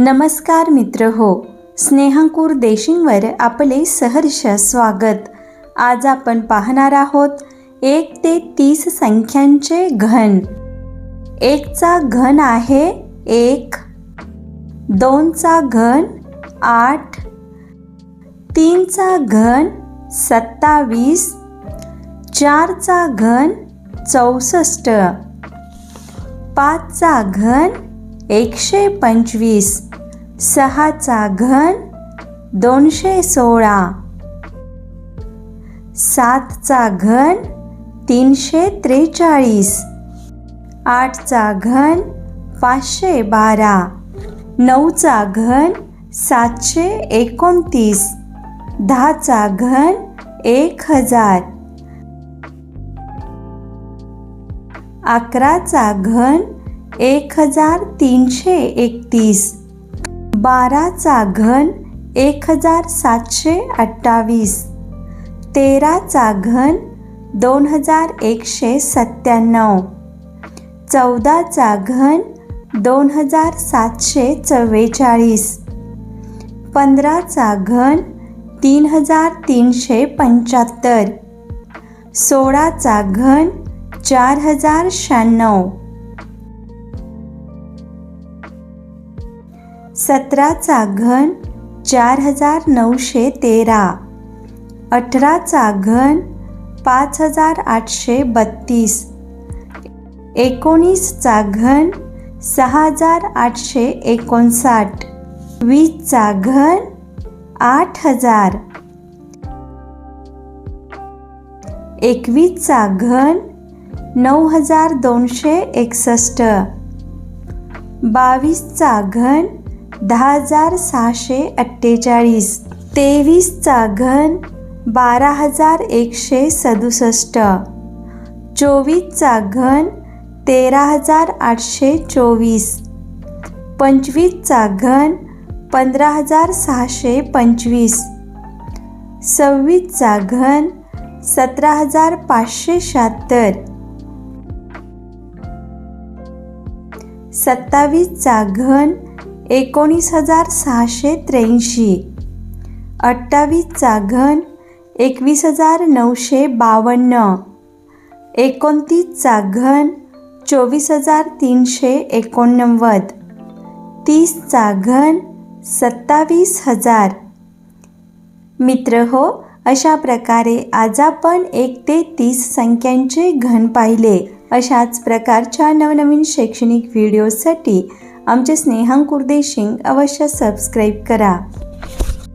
नमस्कार मित्र हो स्नेहांकूर देशिंगवर आपले सहर्ष स्वागत. आज आपण पाहणार आहोत एक ते तीस संख्यांचे घन. एकचा घन आहे एक. दोनचा घन आठ. तीनचा घन सत्तावीस. चारचा घन चौसष्ट. पाचचा घन एकशे पंचवीस सहाचा घन दोनशे सोळा सातचा घन तीनशे त्रेचाळीस आठचा घन पाचशे बारा नऊचा घन सातशे एकोणतीस दहाचा घन एक हजार अकराचा घन एक हजार तीनशे एकतीस. बाराचा घन एक हजार सातशे अठ्ठावीस. तेराचा घन दोन हजार एकशे सत्त्याण्णव. चौदाचा घन दोन हजार सातशे चव्वेचाळीस. पंधराचा घन तीन हजार तीनशे पंच्याहत्तर. सोळाचा घन चार हजार शहाण्णव. सतराचा घन चार हजार नऊशे तेरा. अठराचा घन पाच हजार आठशे बत्तीस. एकोणीसचा घन सहा हजार आठशे एकोणसाठ. वीसचा घन आठ हजार एकवीसचा घन नऊ हजार दोनशे एकसष्ट. बावीसचा घन दहा हजार सहाशे अठ्ठेचाळीस. तेवीसचा घन बारा हजार एकशे सदुसष्ट. चोवीसचा घन तेरा हजार आठशे चोवीस. पंचवीसचा घन पंधरा हजार सहाशे पंचवीस. सव्वीसचा घन सतरा हजार पाचशे शहात्तर. सत्तावीसचा घन एकोणीस हजार सहाशे त्र्याऐंशी. अठ्ठावीसचा घन एकवीस हजार नऊशे बावन्न. एकोणतीसचा घन चोवीस हजार तीनशे एकोणनव्वद. तीसचा घन सत्तावीस हजार. मित्र हो अशा प्रकारे आज आपण एक ते तीस संख्यांचे घन पाहिले. अशाच प्रकारच्या नवनवीन शैक्षणिक व्हिडिओसाठी आमचे स्नेहांकुर्दे शिंग अवश्य सबस्क्राईब करा.